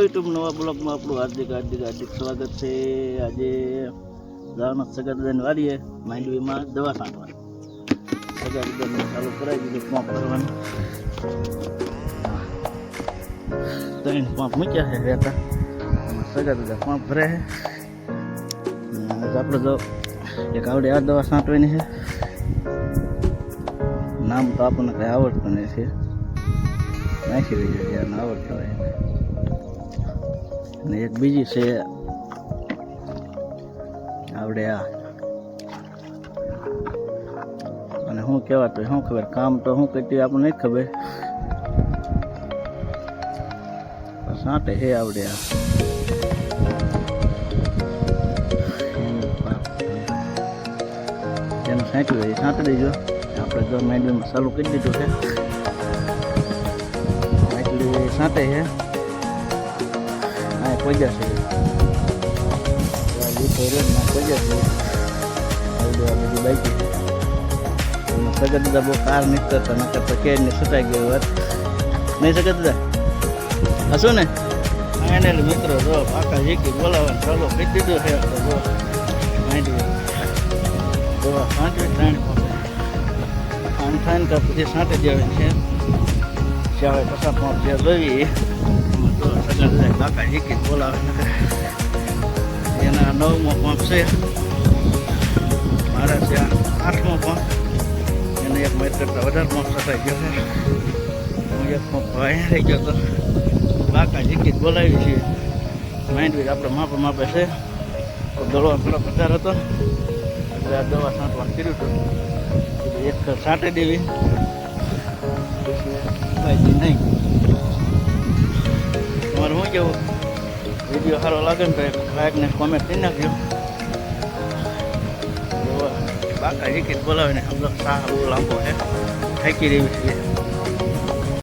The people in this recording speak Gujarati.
યુટ્યુબ નવા બ્લોગમાં આપણું હાર્દિક હાર્દિક હાર્દિક સ્વાગત છે. આજે જવાનો સગાદન વારીએ માંડવીમાં દવા છાંટવા સગાદન ચાલુ કરાવી દીધું, પંપ કરવાનું. ત્રણ પંપ મૂક્યા છે રહેતા એમાં સગાદાદા પંપ ભરે છે. આપણે તો એક આવડે આ દવા છાંટવાની છે. નામ તો આપણને કંઈ આવડતું નથી. નાખી દઈએ ત્યાં આવડતું અને એક બીજી છે. આવડે આ. અને શું કહેવાતું શું ખબર, કામ તો શું કરતી આપણને નહીં ખબર. સાંટે હે આવડે આ. જેનું સાંટ્યું એ સાંટી દેજો. આપણે જો મેન્યુમાં ચાલુ કરી દીધું છે. સાંટે હા. પહોંચ્યા છે લીધો રોડમાં પહોંચ્યા છે આવડું આ બધી બાઈક એમાં સગત દાદા બહુ કાર નીકળતા નકર તો કે ને સટાઈ ગયો વાત નહીં શકે દાદા હશું ને એને મિત્રો જો પાકા જીકી બોલાવવાનું ચાલો કહી દીધું છે. આપણે જો માંડવી જો સાંજે ત્રણ આમ થાય ને તો પછી સાંટે દેવાની છે. ચાવે પસાર પંપ જે લોવી તો સગા જાય કાકા જીકી બોલાવે ને એના નવમો પંપ છે મારા છે આઠમો પંપ એને એક કરતાં વધારે પંપ સટાઈ ગયો છે હું એક પંપ રહી ગયો તો કાકા જીકી બોલાવી છે માઇન્ડ આપણે માપે માપે છે દડો થોડો વધારે હતો એટલે આ દવા છાંટવાનું કર્યું હતું એક છાંટી દેવી પછી નહીં તમારે શું કેવું? વીડિયો સારો લાગે ને તો એક લાઈકને કોમેન્ટ કરી નાખજો. બાકા જીકીટ બોલાવીને સમજો, સારું લાંબો છે. થાકી રહ્યું છે.